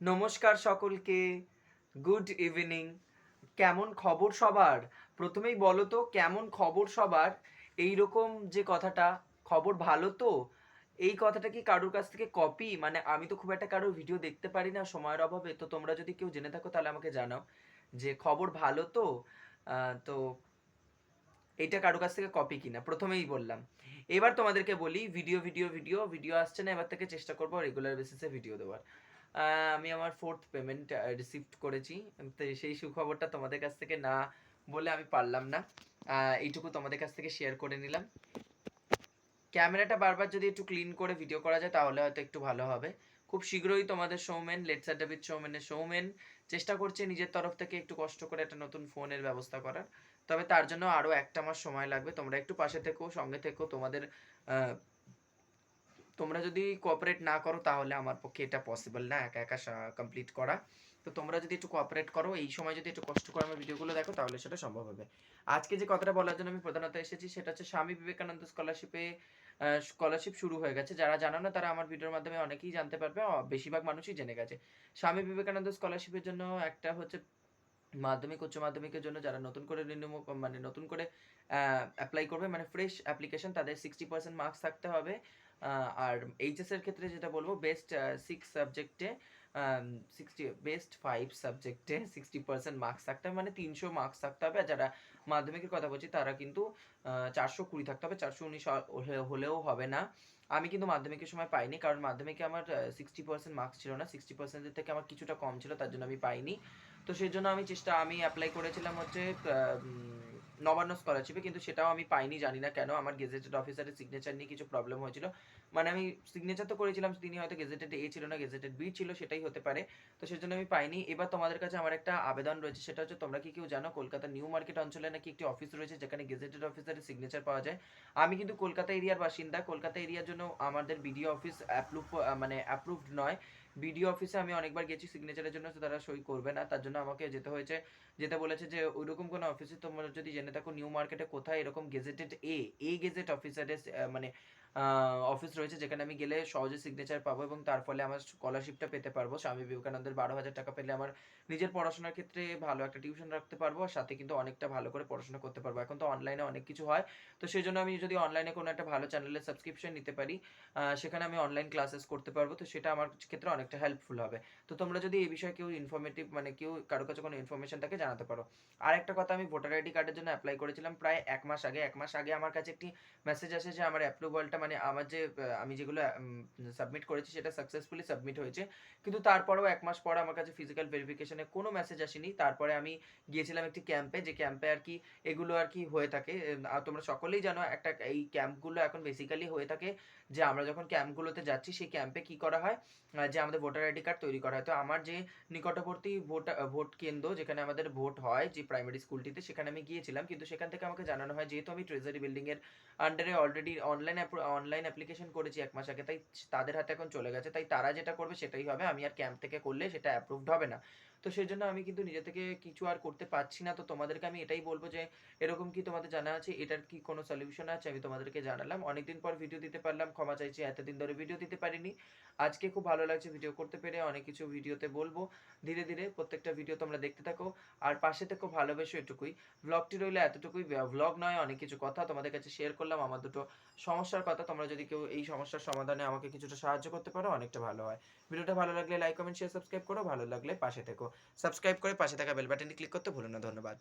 নমস্কার সকলকে good evening কেমন খবর সবার? প্রথমেই বলো তো, কেমন খবর সবার? এই রকম যে কথাটা, খবর ভালো তো? এই কথাটা কি কারোর কাছ থেকে কপি মানে আমি তো খুব একটা কারোর ভিডিও দেখতে পারি না, সময়ের অভাবে। তো তোমরা যদি কেউ জেনে থাকো, তাহলে আমাকে জানাও যে খবর ভালো তো? তো এটা কারোর কাছ থেকে কপি কিনা? প্রথমেই বললাম। এবার তোমাদেরকে বলি ভিডিও ভিডিও ভিডিও ভিডিও আসছে না, এবার থেকে চেষ্টা করব রেগুলার বেসিসে ভিডিও দেওয়ার। আমি আমার ফোর্থ পেমেন্ট রিসিভ করেছি। সেই সুখবরটা তোমাদের কাছ থেকে না বলে আমি পারলাম না। এইটুকু তোমাদের কাছ থেকে শেয়ার করে নিলাম। ক্যামেরাটা বারবার যদি একটু ক্লিন করে ভিডিও করা যায়, তাহলে হয়তো একটু ভালো হবে। খুব শীঘ্রই তোমাদের সৌমেন লেটস ডেভিড সৌমেনের সৌমেন চেষ্টা করছে নিজের তরফ থেকে একটু কষ্ট করে একটা নতুন ফোনের ব্যবস্থা করার। তবে তার জন্য আরও একটা মাস সময় লাগবে। তোমরা একটু পাশে থেকো, সঙ্গে থেকো। তোমাদের তোমরা যদি কোঅপারেট না করো তাহলে আমার পক্ষে এটা পসিবল না, একা একা কমপ্লিট করা। তো তোমরা যদি একটু কোঅপারেট করো, এই সময় যদি একটু কষ্ট করে আমার ভিডিওগুলো দেখো, তাহলে সেটা সম্ভব হবে। আজকে যে কথাটা বলার জন্য আমি প্রধানত এসেছি, সেটা হচ্ছে স্বামী বিবেকানন্দ স্কলারশিপে স্কলারশিপ শুরু হয়ে গেছে। যারা জানো না, তারা আমার ভিডিওর মাধ্যমে অনেকেই জানতে পারবে বেশিরভাগ মানুষই জেনে গেছে। স্বামী বিবেকানন্দ স্কলারশিপের জন্য একটা হচ্ছে মাধ্যমিক, উচ্চ মাধ্যমিকের জন্য যারা নতুন করে রিনিউ মানে নতুন করে অ্যাপ্লাই করবে মানে ফ্রেশ অ্যাপ্লিকেশন তাদের সিক্সটি পার্সেন্ট মার্কস থাকতে হবে। আর এইচএস এর ক্ষেত্রে যেটা বলব বেস্ট সিক্স সাবজেক্টে সিক্সটি বেস্ট ফাইভ সাবজেক্টে সিক্সটি পার্সেন্ট মার্কস থাকতে হবে। মানে তিনশো মার্কস থাকতে হবে। আর যারা মাধ্যমিকের কথা বলছি, তারা কিন্তু চারশো কুড়ি থাকতে হবে। চারশো উনিশ হলেও হবে না। আমি কিন্তু মাধ্যমিকের সময় পাইনি, কারণ মাধ্যমিকে আমার সিক্সটি পার্সেন্ট মার্কস ছিল না। সিক্সটি পার্সেন্টের থেকে আমার কিছুটা কম ছিল, তার জন্য আমি পাইনি। তো সেই জন্য আমি চেষ্টা, আমি অ্যাপ্লাই করেছিলাম হচ্ছে নবান্ন স্কলারশিপে কিন্তু সেটাও আমি পাইনি, জানি না কেন। আমার গেজেটেড অফিসারের সিগনেচার নিয়ে কিছু প্রবলেম হয়েছিল। মানে আমি সিগনেচার তো করেছিলাম, তিনি হয়তো গেজেটেড এ ছিল না গেজেটেড বি ছিল, সেটাই হতে পারে। তো সেজন্য আমি পাইনি। এবার তোমাদের কাছে আমার একটা আবেদন রয়েছে, সেটা হচ্ছে, তোমরা কি কেউ জানো কলকাতা নিউ মার্কেট অঞ্চলে নাকি একটি অফিস রয়েছে, যেখানে গেজেটেড অফিসারের সিগনেচার পাওয়া যায়? আমি কিন্তু কলকাতা এরিয়ার বাসিন্দা। কলকাতা এরিয়ার জন্য আমাদের বিডিও অফিস অ্যাপ্রুভ মানে অ্যাপ্রুভড নয়। বিডিও অফিসে আমি অনেকবার গেছি সিগনেচারের জন্য তারা সই করবে না। তার জন্য আমাকে যেতে হয়েছে, যেতে বলেছে যে, ওইরকম কোনো অফিসে তোমরা যদি জেনে থাকো নিউ মার্কেটে কোথায় এরকম গেজেটেড এ এ গেজেট অফিসারের মানে অফিস রয়েছে, যেখানে আমি গেলে সহজে সিগনেচার পাবো এবং তার ফলে আমার স্কলারশিপটা পেতে পারব। স্বামী বিবেকানন্দের বারো হাজার টাকা পেলে আমার নিজের পড়াশোনার ক্ষেত্রে ভালো একটা টিউশন রাখতে পারব, আর সাথে কিন্তু অনেকটা ভালো করে পড়াশোনা করতে পারব। এখন তো অনলাইনে অনেক কিছু হয়, তো সেই জন্য আমি যদি অনলাইনে কোনো একটা ভালো চ্যানেলের সাবস্ক্রিপশন নিতে পারি সেখানে আমি অনলাইন ক্লাসেস করতে পারব। তো সেটা আমার ক্ষেত্রে অনেকটা হেল্পফুল হবে। তো তোমরা যদি এই বিষয়ে কেউ ইনফরমেটিভ মানে কেউ কারও কাছে কোনো ইনফরমেশন থাকে জানাতে পারো। আর একটা কথা আমি ভোটার আইডি কার্ডের জন্য অ্যাপ্লাই করেছিলাম প্রায় এক মাস আগে। এক মাস আগে আমার কাছে একটি মেসেজ আসে যে আমার অ্যাপ্রুভালটা মানে আমার যে আমি যেগুলো সাবমিট করেছি সেটা সাকসেসফুলি সাবমিট হয়েছে। কিন্তু তারপরেও এক মাস পর আমার কাছে ফিজিক্যাল ভেরিফিকেশনে কোনো মেসেজ আসেনি। তারপরে আমি গিয়েছিলাম একটি ক্যাম্পে যে ক্যাম্পে আর কি এগুলো আর কি হয়ে থাকে। তোমরা সকলেই জানো একটা, এই ক্যাম্পগুলো এখন বেসিক্যালি হয়ে থাকে যে আমরা যখন ক্যাম্পগুলোতে যাচ্ছি, সেই ক্যাম্পে কি করা হয়? যে আমাদের ভোটার আইডি কার্ড তৈরি করা হয়। তো আমার যে নিকটবর্তী ভোট ভোট কেন্দ্র যেখানে আমাদের ভোট হয়, যে প্রাইমারি স্কুলটিতে সেখানে আমি গিয়েছিলাম। কিন্তু সেখান থেকে আমাকে জানানো হয়, যেহেতু আমি ট্রেজারি বিল্ডিং এর আন্ডারে অলরেডি অনলাইন অনলাইন অ্যাপ্লিকেশন করেছি এক মাস আগে, তাই তাদের হাতে এখন চলে গেছে। তাই তারা যেটা করবে, সেটাই হবে। আমি আর ক্যাম্প থেকে করলে সেটা অ্যাপ্রুভড হবে না। তো সেই জন্য আমি কিন্তু নিজে থেকে কিছু আর করতে পারছি না। তো তোমাদেরকে আমি এটাই বলব যে, এরকম কি তোমাদের জানা আছে? এটার কি কোনো সলিউশন আছে? আমি তোমাদেরকে জানালাম। অনেকদিন পর ভিডিও দিতে পারলাম। ক্ষমা চাইছি, এতদিন ধরে ভিডিও দিতে পারিনি। আজকে খুব ভালো লাগছে ভিডিও করতে পেরে, অনেক কিছু ভিডিওতে বলব। ধীরে ধীরে প্রত্যেকটা ভিডিও তোমরা দেখতে থাকো। আর পাশে থেকো ভালোবেসো এটুকুই। ব্লগটি রইলে এতটুকুই। ব্লগ নয়, অনেক কিছু কথা তোমাদের কাছে শেয়ার করলাম। আমার দুটো সমস্যার কথা তোমরা যদি কেউ এই সমস্যার সমাধানে আমাকে কিছুটা সাহায্য করতে পারো, অনেকটা ভালো হয়। ভিডিওটা ভালো লাগলে লাইক কমেন্ট শেয়ার সাবস্ক্রাইব করো। ভালো লাগলে পাশে থেকো। সাবস্ক্রাইব করে পাশে থাকা বেল বাটনটি ক্লিক করতে ভুলো না। ধন্যবাদ।